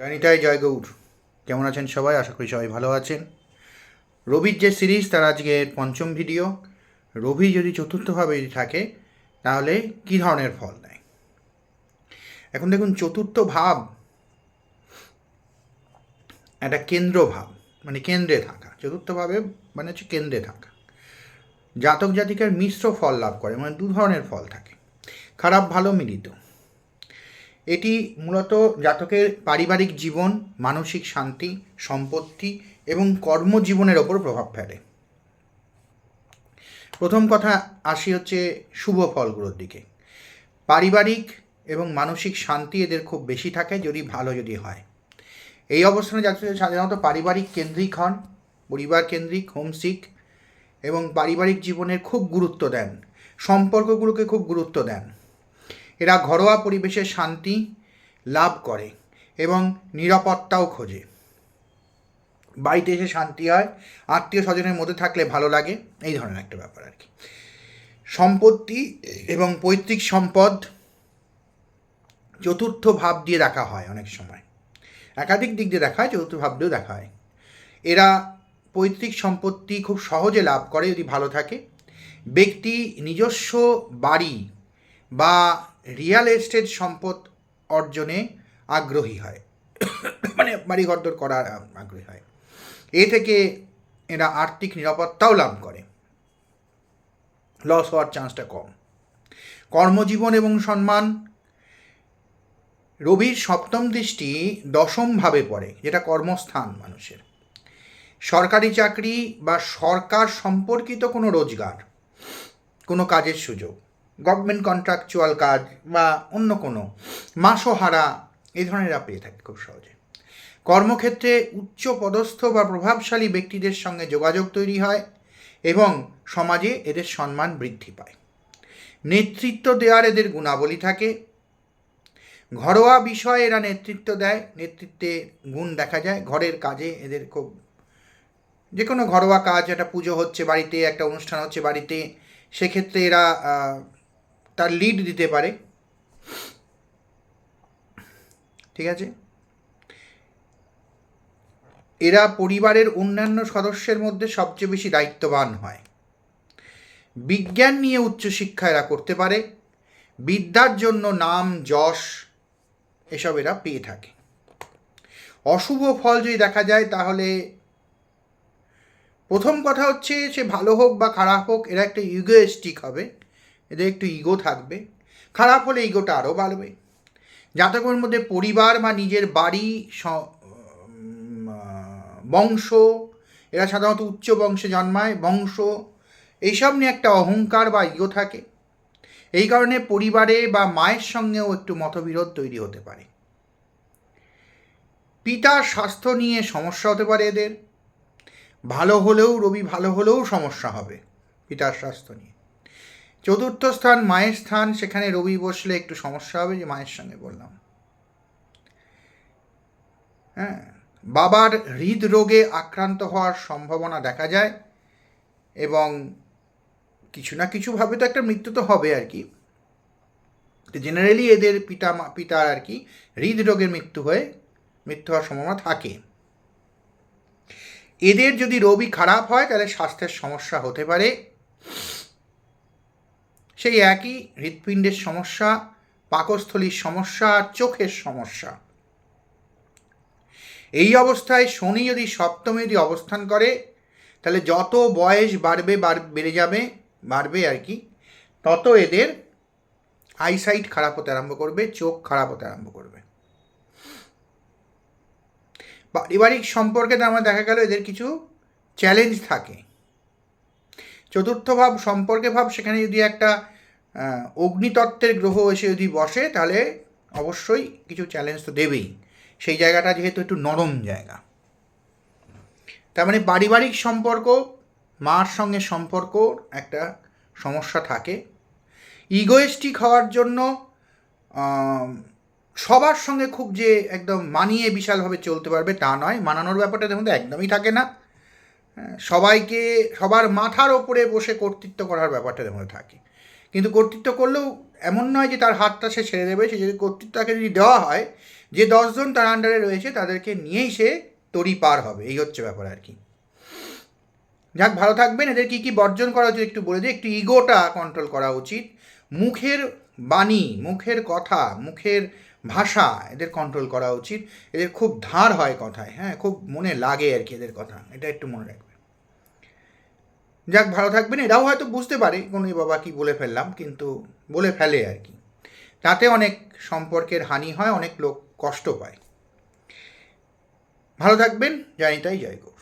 জয়নিতাই জয় গৌর কেমন আছেন সবাই? আশা করি সবাই ভালো আছেন। রবির যে সিরিজ, তার আজকে পঞ্চম ভিডিও। রবি যদি চতুর্থভাবে যদি থাকে, তাহলে কী ধরনের ফল দেয়? এখন দেখুন, চতুর্থ ভাব একটা কেন্দ্র ভাব মানে কেন্দ্রে থাকা। চতুর্থভাবে মানে হচ্ছে কেন্দ্রে থাকা। জাতক জাতিকার মিশ্র ফল লাভ করে মানে দু ধরনের ফল থাকে। খারাপ, ভালো, মিলিত। এটি মূলত জাতকের পারিবারিক জীবন, মানসিক শান্তি, সম্পত্তি এবং কর্মজীবনের ওপর প্রভাব ফেলে। প্রথম কথা আসি হচ্ছে শুভ ফলগুলোর দিকে। পারিবারিক এবং মানসিক শান্তি এদের খুব বেশি থাকে যদি ভালো যদি হয়। এই অবস্থানে জাতক সাধারণত পারিবারিক কেন্দ্রিক হন, পরিবার কেন্দ্রিক হোমসিক এবং পারিবারিক জীবনের খুব গুরুত্ব দেন, সম্পর্কগুলোকে খুব গুরুত্ব দেন। এরা ঘরোয়া পরিবেশে শান্তি লাভ করে এবং নিরাপত্তাও খোঁজে। বাড়িতে এসে শান্তি হয়, আত্মীয় স্বজনের মধ্যে থাকলে ভালো লাগে, এই ধরনের একটা ব্যাপার আর কি। সম্পত্তি এবং পৈতৃক সম্পদ চতুর্থ ভাব দিয়ে দেখা হয় অনেক সময়। একাধিক দিক দিয়ে দেখা হয়, চতুর্থ ভাব দিয়েও দেখা হয়। এরা পৈতৃক সম্পত্তি খুব সহজে লাভ করে যদি ভালো থাকে। ব্যক্তি নিজস্ব বাড়ি বা রিয়েল এস্টেট সম্পদ অর্জনে আগ্রহী হয়। মানে বাড়ি ঘরদর করার আগ্রহী হয়। এ থেকে এরা আর্থিক নিরাপত্তাও লাভ করে। লস হওয়ার চান্সটা কম। কর্মজীবন এবং সম্মান রবির সপ্তম দৃষ্টি দশমভাবে পড়ে, যেটা কর্মস্থান মানুষের। সরকারি চাকরি বা সরকার সম্পর্কিত কোনো রোজগার, কোনো কাজের সুযোগ গভর্নমেন্ট কন্ট্রাকচুয়াল কাজ বা অন্য কোনো মাসোহারা এই ধরনেরা পেয়ে থাকে খুব সহজে। কর্মক্ষেত্রে উচ্চ পদস্থ বা প্রভাবশালী ব্যক্তিদের সঙ্গে যোগাযোগ তৈরি হয় এবং সমাজে এদের সম্মান বৃদ্ধি পায়। নেতৃত্ব দেওয়ার এদের গুণাবলী থাকে। ঘরোয়া বিষয়ে এরা নেতৃত্ব দেয়, নেতৃত্বে গুণ দেখা যায়। ঘরের কাজে এদের খুব যে কোনো ঘরোয়া কাজ, একটা পুজো হচ্ছে বাড়িতে, একটা অনুষ্ঠান হচ্ছে বাড়িতে, সেক্ষেত্রে এরা তার লিড দিতে পারে। ঠিক আছে? এরা পরিবারের অন্যান্য সদস্যের মধ্যে সবচেয়ে বেশি দায়িত্ববান হয়। বিজ্ঞান নিয়ে উচ্চশিক্ষা এরা করতে পারে। বিদ্যার জন্য নাম, যশ, এসব এরা পেয়ে থাকে। অশুভ ফল যদি দেখা যায় তাহলে প্রথম কথা হচ্ছে সে ভালো হোক বা খারাপ হোক, এরা একটা ইগোয়েস্টিক হবে। এদের একটু ইগো থাকবে। খারাপ হলে ইগোটা আরও বাড়বে। জাতকের মধ্যে পরিবার বা নিজের বাড়ি বংশ, এরা সাধারণত উচ্চ বংশে জন্মায়, বংশ, এইসব নিয়ে একটা অহংকার বা ইগো থাকে। এই কারণে পরিবারে বা মায়ের সঙ্গেও একটু মতবিরোধ তৈরি হতে পারে। পিতার স্বাস্থ্য নিয়ে সমস্যা হতে পারে এদের। ভালো হলেও, রবি ভালো হলেও সমস্যা হবে পিতার স্বাস্থ্য নিয়ে। চতুর্থ স্থান, মায়ের স্থান, সেখানে রবি বসলে একটু সমস্যা হবে যে মায়ের সঙ্গে বললাম। হ্যাঁ বাবার হৃদরোগে আক্রান্ত হওয়ার সম্ভাবনা দেখা যায় এবং কিছু না কিছুভাবে তো একটা মৃত্যু তো হবে আর কি। জেনারেলি এদের পিতা পিতার আর কি হৃদরোগের মৃত্যু হয়ে, মৃত্যু হওয়ার সম্ভাবনা থাকে। এদের যদি রবি খারাপ হয় তাহলে স্বাস্থ্যের সমস্যা হতে পারে। সেই একই হৃৎপিণ্ডের সমস্যা, পাকস্থলীর সমস্যা আর চোখের সমস্যা। এই অবস্থায় শনি যদি সপ্তমে যদি অবস্থান করে, তাহলে যত বয়স বাড়বে বেড়ে যাবে, বাড়বে আর কি, তত এদের আইসাইট খারাপ হতে আরম্ভ করবে, চোখ খারাপ হতে আরম্ভ করবে। পারিবারিক সম্পর্কে তো আমার দেখা গেল, এদের কিছু চ্যালেঞ্জ থাকে। চতুর্থ ভাব সম্পর্কে ভাব, সেখানে যদি একটা অগ্নিতত্ত্বের গ্রহ এসে যদি বসে, তাহলে অবশ্যই কিছু চ্যালেঞ্জ তো দেবেই। সেই জায়গাটা যেহেতু একটু নরম জায়গা। তার মানে পারিবারিক সম্পর্ক, মার সঙ্গে সম্পর্ক একটা সমস্যা থাকে। ইগোয়েস্টিক হওয়ার জন্য সবার সঙ্গে খুব যে একদম মানিয়ে বিশালভাবে চলতে পারবে তা নয়। মানানোর ব্যাপারটা মধ্যে একদমই থাকে না। সবাইকে, সবার মাথার ওপরে বসে কর্তৃত্ব করার ব্যাপারটা মধ্যে থাকে। কিন্তু কর্তৃত্ব করলেও এমন নয় যে তার হাতটা সে ছেড়ে দেবে, সে যদি কর্তৃত্ব তাকে যদি দেওয়া হয়, যে দশজন তার আন্ডারে রয়েছে, তাদেরকে নিয়েই সে তরি পার হবে। এই হচ্ছে ব্যাপার আর কি। যাক, ভালো থাকবেন। এদের কী কী বর্জন করা উচিত একটু বলে দিই। একটু ইগোটা কন্ট্রোল করা উচিত। মুখের বাণী, মুখের কথা, মুখের ভাষা এদের কন্ট্রোল করা উচিত। এদের খুব ধার হয় কথায় হ্যাঁ? খুব মনে লাগে আর কি এদের কথা। এটা একটু মনে রাখবেন। যাক, ভালো থাকবেন। এরাও হয়তো বুঝতে পারে, কোনো বাবা কি বলে ফেললাম, কিন্তু বলে ফেলে আর কি। তাতে অনেক সম্পর্কের হানি হয়, অনেক লোক কষ্ট পায়। ভালো থাকবেন। জানি তাই জয় গৌর।